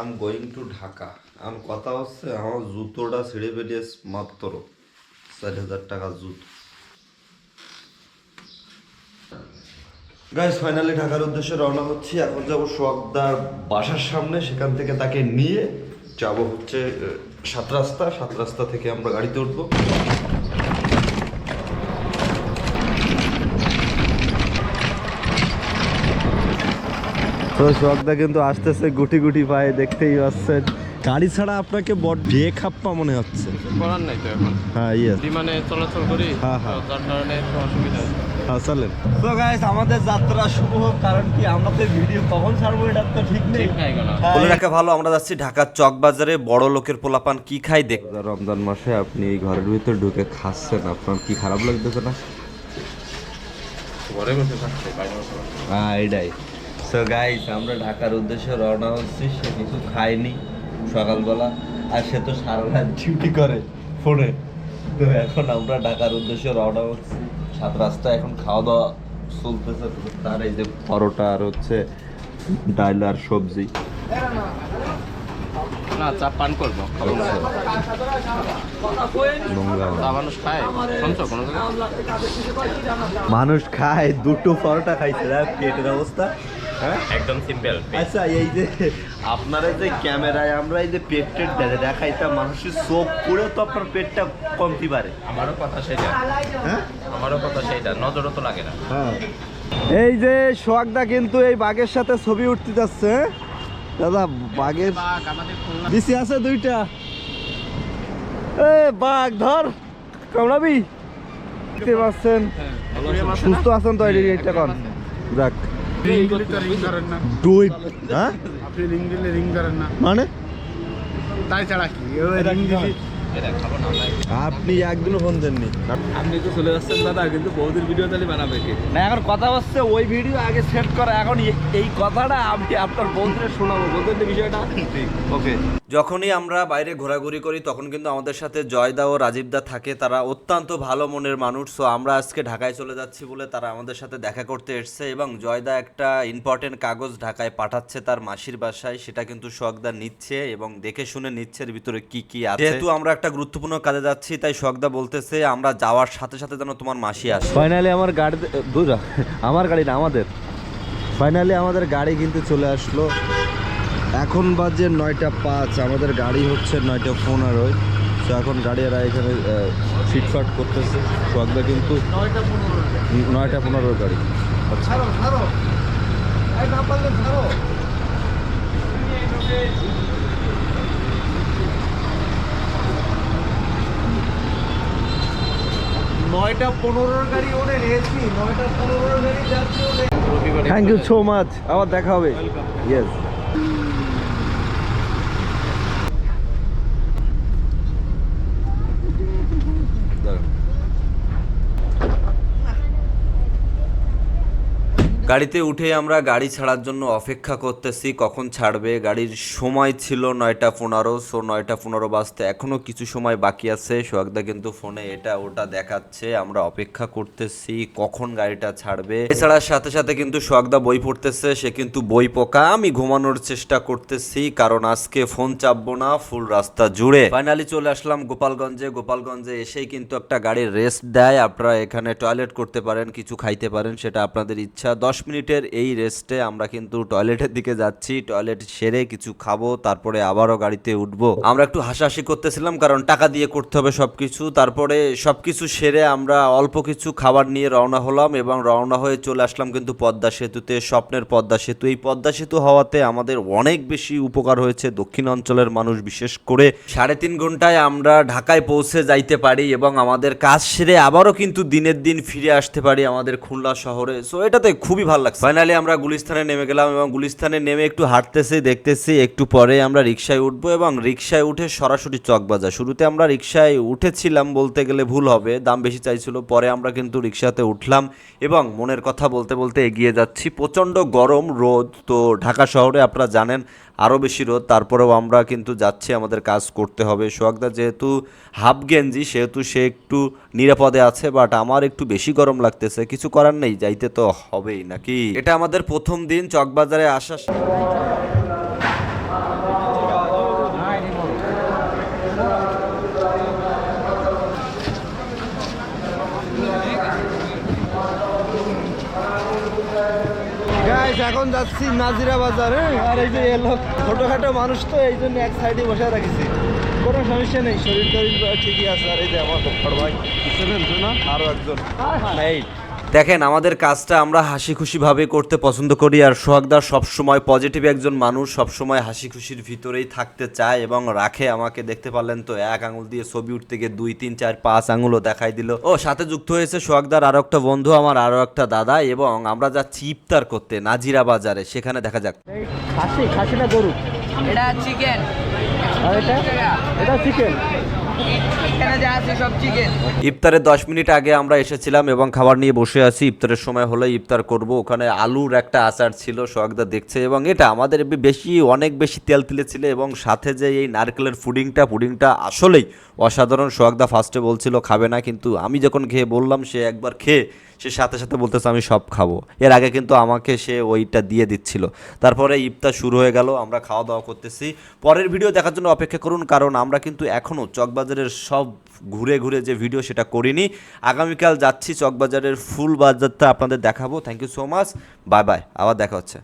I going to Dhaka এখন কথা হচ্ছে, আমার জুতোটা ছিঁড়ে ফেলিয়ে মাত্র চার হাজার টাকার জুতো। গাইস ফাইনালি ঢাকার উদ্দেশ্যে রওনা হচ্ছি। এখন যাব সোয়াগদার বাসার সামনে। সেখান থেকে তাকে নিয়ে যাব হচ্ছে সাত রাস্তা। সাত রাস্তা থেকে আমরা গাড়িতে উঠবো। তো সোয়াগদা কিন্তু আসতেছে গুটি গুটি পায়ে দেখতেই পাচ্ছেন। গাড়ি ছাড়া আপনাকে বড বেখাপ্পা মনে হচ্ছে। করার নাই তো এখন। হ্যাঁ ইয়েস বিমানে চলাচল করি হ্যাঁ, হ্যাঁ। যার কারণে একটু অসুবিধা হ্যাঁ চলেন। তো গাইস আমাদের যাত্রা শুভ হোক কারণ কি আমাদের ভিডিও কখন ছাড়বো এটা তো ঠিক নেই। ঠিক নাই কেন? বলে রাখা ভালো আমরা যাচ্ছি ঢাকার চক বাজারে বড় লোকের পোলাপান কি খাই দেখ। রমজান মাসে আপনি এই ঘরের ভিতর ঢুকে খাচ্ছেন আপনার কি খারাপ লাগতেছে না? ঘরে বসে বাইরে হ্যাঁ সো গাইস আমরা ঢাকার উদ্দেশ্যে রওনা হচ্ছি। সে কিছু খায়নি সকালবেলা আর সে তো সারা রাত ডিউটি করে ফোনে। তো এখন আমরা ঢাকার উদ্দেশ্যে রওনা হচ্ছি। সাত রাস্তা এখন খাওয়া দাওয়া চলতেছে। তার এই যে পরোটা আর হচ্ছে ডাল আর সবজি। না চা পান করব। মানুষ খায়? শুনছো মানুষ খায় দুটো পরোটা খাইছে। পেটের অবস্থা। হ্যাঁ? একদম সিম্পল আচ্ছা এই যে আপনারা যে ক্যামেরায় আমরা এই যে পেট টেট দেখাইতাম মানুষের চোখ পুড়ে তো আপনার পেটটা কমতি পারে। আমারও কথা সেটা। হ্যাঁ? আমারও কথা সেটা নজরও তো লাগে না। হ্যাঁ। এই যে সোহাগদা কিন্তু এই বাঘের সাথে ছবি উঠতে যাচ্ছে হ্যাঁ? দাদা বাঘের বাঘ আমাদের খুলনা। দিছি আছে দুইটা। এ বাঘ ধর কামড়াবি। দেখতে পাচ্ছেন? সুস্থ আছেন তো এই এইটা কন যাক। না। দুই হ্যাঁ আপনি রিং দিলে রিং করেন না। মানে? তাই ছাড়া কি? রিং আপনি একদিনও ফোন দেননি। আপনি তো চলে যাচ্ছেন দাদা কিন্তু বৌদির ভিডিও তাহলে বানাবে কে? না এখন কথা হচ্ছে ওই ভিডিও আগে সেট করা এখন এই- কথাটা আমি আপনার বন্ধুদের শোনাবো বলতেন বিষয়টা। ওকে। যখনই আমরা বাইরে ঘোরাঘুরি করি তখন কিন্তু আমাদের সাথে জয়দা ও রাজীবদা থাকে তারা অত্যন্ত ভালো মনের মানুষ সো আমরা আজকে ঢাকায় চলে যাচ্ছি বলে তারা আমাদের সাথে দেখা করতে এসেছে এবং জয়দা একটা ইম্পর্টেন্ট কাগজ ঢাকায় পাঠাচ্ছে তার মাসির বাসায় সেটা কিন্তু শখদা নিচ্ছে এবং দেখে শুনে নিচ্ছে এর ভিতরে কি কি আছে। যেহেতু আমরা একটা গুরুত্বপূর্ণ কাজে যাচ্ছি তাই শখদা বলতেছে আমরা যাওয়ার সাথে সাথে যেন তোমার মাসি আসে। ফাইনালি আমার গাড়ি দূর আমার গাড়ি না আমাদের। ফাইনালি আমাদের গাড়ি কিন্তু চলে আসলো। এখন বাজে নয়টা পাঁচ আমাদের গাড়ি হচ্ছে নয়টা পনেরোয়। তো এখন গাড়ি গাড়িরা এখানে ফিটফাট করতেছে। সোয়াগদা কিন্তু নয়টা পনেরোর গাড়ি। আচ্ছা। নয়টা পনেরোর গাড়ি ওদের এসি নয়টা পনেরোর গাড়ি যাচ্ছে থ্যাংক ইউ সো মাচ আবার দেখা হবে। ইয়েস গাড়িতে উঠে আমরা গাড়ি ছাড়ার জন্য অপেক্ষা করতেছি, কখন ছাড়বে? গাড়ির সময় ছিল নয়টা পনেরো, সো নয়টা পনেরো বাজতে এখনও কিছু সময় বাকি আছে। সোহাগদা কিন্তু ফোনে এটা ওটা দেখাচ্ছে, আমরা অপেক্ষা করতেছি কখন গাড়িটা ছাড়বে। এছাড়ার সাথে সাথে কিন্তু সোহাগদা বই পড়তেছে, সে কিন্তু বই পোকা। আমি ঘুমানোর চেষ্টা করতেছি, কারণ আজকে ফোন চাপবো না, ফুল রাস্তা জুড়ে। ফাইনালি চলে আসলাম গোপালগঞ্জে। গোপালগঞ্জে এসেই কিন্তু একটা গাড়ির রেস্ট দেয়, আপনারা এখানে টয়লেট করতে পারেন, কিছু খাইতে পারেন, সেটা আপনাদের ইচ্ছা। দশ মিনিটের এই রেস্টে আমরা কিন্তু টয়লেটের দিকে যাচ্ছি। টয়লেট সেরে কিছু খাব, তারপরে আবারও গাড়িতে উঠবো। আমরা একটু হাসাহাসি করতেছিলাম, কারণ টাকা দিয়ে করতে হবে সবকিছু। তারপরে সবকিছু সেরে আমরা অল্প কিছু খাবার নিয়ে রওনা হলাম এবং রওনা হয়ে চলে আসলাম কিন্তু পদ্মা সেতুতে, স্বপ্নের পদ্মা সেতু। এই পদ্মা সেতু হওয়াতে আমাদের অনেক বেশি উপকার হয়েছে দক্ষিণ অঞ্চলের মানুষ, বিশেষ করে সাড়ে তিন ঘন্টায় আমরা ঢাকায় পৌঁছে যাইতে পারি এবং আমাদের কাজ সেরে আবারও কিন্তু দিনের দিন ফিরে আসতে পারি আমাদের খুলনা শহরে। সো এটাতে খুবই ভালো লাগছে। ফাইনালি আমরা গুলিস্তানে নেমে গেলাম এবং গুলিস্তানে নেমে একটু হাঁটতেছি, দেখতেছি, একটু পরে আমরা রিক্সায় উঠবো এবং রিক্সায় উঠে সরাসরি চকবাজার শুরুতে আমরা রিক্সায় উঠেছিলাম বলতে গেলে ভুল হবে, দাম বেশি চাইছিল, পরে আমরা কিন্তু রিক্সাতে উঠলাম এবং মনের কথা বলতে বলতে এগিয়ে যাচ্ছি। প্রচণ্ড গরম, রোদ, তো ঢাকা শহরে আপনারা জানেন, আরও বেশি রোদ, তারপরেও আমরা কিন্তু যাচ্ছি, আমাদের কাজ করতে হবে। সোহাগদা যেহেতু হাফ গেঞ্জি, সেহেতু সে একটু নিরাপদে আছে, বাট আমার একটু বেশি গরম লাগতেছে, কিছু করার নেই, যাইতে তো হবেই নাকি? এটা আমাদের প্রথম দিন চকবাজারে আসা এখন যাচ্ছি নাজিরা বাজারে। আর এই যে এলো ছোটোখাটো মানুষ তো এই জন্য এক সাইডে বসে রাখেছি কোনো সমস্যা নেই শরীর টরীর ঠিকই আছে। আর এই যে আমার ভাই। শুনেন না? আরও একজন। দেখেন আমাদের কাজটা আমরা হাসি খুশিভাবে করতে পছন্দ করি আর সোহাগদার সবসময় পজিটিভ একজন মানুষ সবসময় হাসি খুশির ভিতরেই থাকতে চায় এবং রাখে আমাকে। দেখতে পারলেন তো এক আঙুল দিয়ে ছবি উঠতে গিয়ে দুই তিন চার পাঁচ আঙুলও দেখাই দিল। ও সাথে যুক্ত হয়েছে সোহাগদার আরও একটা বন্ধু আমার আরও একটা দাদা এবং আমরা যাচ্ছি ইফতার করতে নাজিরা বাজারে। সেখানে দেখা যাক। খাসি খাসি না গরু। এটা চিকেন এটা? এটা চিকেন ইফতারের দশ মিনিট আগে আমরা এসেছিলাম এবং খাবার নিয়ে বসে আছি। ইফতারের সময় হলে ইফতার করব। ওখানে আলুর একটা আচার ছিল সোহাগদা দেখছে। এবং এটা আমাদের বেশি, অনেক বেশি তেল তেলে ছিল এবং সাথে যে এই নারকেলের পুডিংটা পুডিংটা আসলেই অসাধারণ। সোহাগদা ফার্স্টে বলছিল, খাবে না। কিন্তু আমি যখন খেয়ে বললাম, সে একবার খেয়ে, সে সাথে সাথে বলতেছে, আমি সব খাব। এর আগে কিন্তু আমাকে সে ওইটা দিয়ে দিচ্ছিল। তারপরে ইফতার শুরু হয়ে গেল, আমরা খাওয়া দাওয়া করতেছি। পরের ভিডিও দেখার জন্য অপেক্ষা করুন, কারণ আমরা কিন্তু এখনও চকবাজারের সব ঘুরে ঘুরে যে ভিডিও সেটা করিনি। আগামীকাল যাচ্ছি চকবাজারের ফুল বাজারটা আপনাদের দেখাবো। Thank you so much bye bye আবার দেখা হচ্ছে।